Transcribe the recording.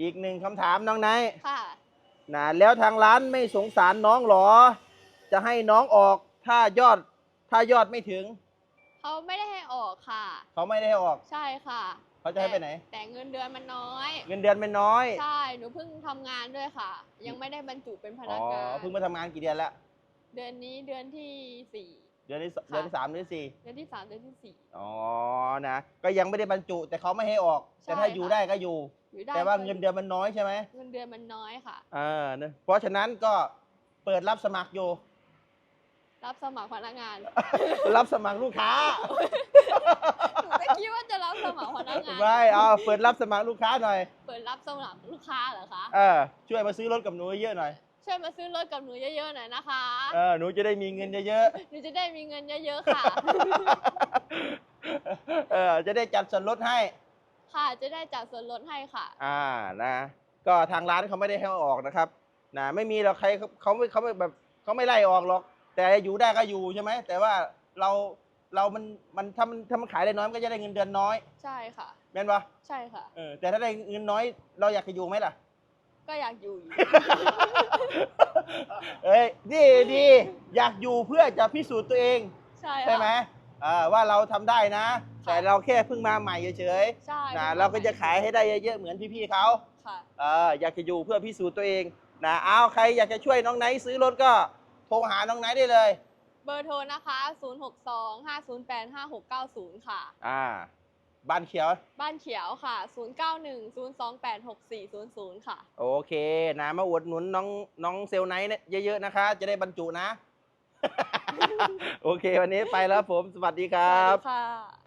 อีกหนึ่งคำถามน้องไนท์ค่ะนะแล้วทางร้านไม่สงสารน้องเหรอ จะให้น้องออกถ้ายอดถ้ายอดไม่ถึง เขาไม่ได้ให้ออกค่ะ เขาไม่ได้ให้ออก ใช่ค่ะเขาจะให้ไปไหน แต่แต่เงินเดือนมันน้อย เงินเดือนเป็นน้อยใช่ หนูเพิ่งทำงานด้วยค่ะ ยังไม่ได้บรรจุเป็นพอ๋นัอกงาน เพิ่งมาทำงานกี่เดือนแล้ว เดือนนี้เดือนที่สี่ เดือนที่สค่ะเดือนที่สามเดือนที่สี่เดือนที่สามเดือนที่สี่ อ๋อนะก็ยังไม่ได้บรรจุแต่เขาไม่ให้ออกใช่แต่ถ้าอยู่ค่ะได้ก็อยู่ อยู่ได้แต่ว่าก็เงินเดือนมันน้อยใช่ไหมเงินเดือนมันน้อยค่ะอ่านะเพราะฉะนั้นก็เปิดรับสมัครอยู่ รับสมัครพนักงานรับสมัครลูกค้าหนูไม่คิดว่าจะรับสมัครพนักงานไม่เอาเปิดรับสมัครลูกค้าหน่อย เปิดรับสมัครลูกค้าเหรอคะเออช่วยมาซื้อรถกับหนูเยอะหน่อย ช่วยมาซื้อรถกับหนูเยอะๆหน่อยนะคะ เออหนูจะได้มีเงินเยอะหนูจะได้มีเงินเยอะๆค่ะ ๆ เออจะได้จัดส่วนลดให้ ค่ะจะได้จัดส่วนลดให้ค่ะ อ่านะ ก็ทางร้านเขาไม่ได้ให้ออกนะครับนะไม่มีหรอกใครเขาเขาไม่เขาไม่แบบเขาไม่ไล่ออกหรอก แต่อยู่ได้ก็อยู่ใช่ไหมแต่ว่าเราเรามันมันถ้ามันถ้ามันขายได้น้อยมันก็จะได้เงินเดือนน้อยใช่ค่ะ แม่นปะใช่ค่ะ เออแต่ถ้าได้เงินน้อยเราอยากจะอยู่ไหมล่ะ ก็อยากอยู่อยู่ เอ้ยดีดีอยากอยู่เพื่อจะพิสูจน์ตัวเองใช่ใช่ไหมค่ะเออว่าเราทำได้นะค่ะแต่เราแค่เพิ่งมาใหม่เฉยใช่ๆนะเราก็จะขายให้ได้เยอะๆเหมือนพี่ๆเขา ค่ะ เอออยากจะอยู่เพื่อพิสูจน์ตัวเองนะเอาใครอยากจะช่วยน้องไนท์ซื้อรถก็โทรหาน้องไนท์ได้เลย เบอร์โทรนะคะ 062 508 5690 ค่ะ อ่า บ้านเขียว บ้านเขียวค่ะ 091 028 6400 ค่ะ โอเคนะมาอวดหนุนน้องน้องเซลลไนท์เนี่ยเยอะๆนะคะ จะได้บรรจุนะ โอเค วันนี้ไปแล้วผม สวัสดีคสรัวัสบ ดีค่ะ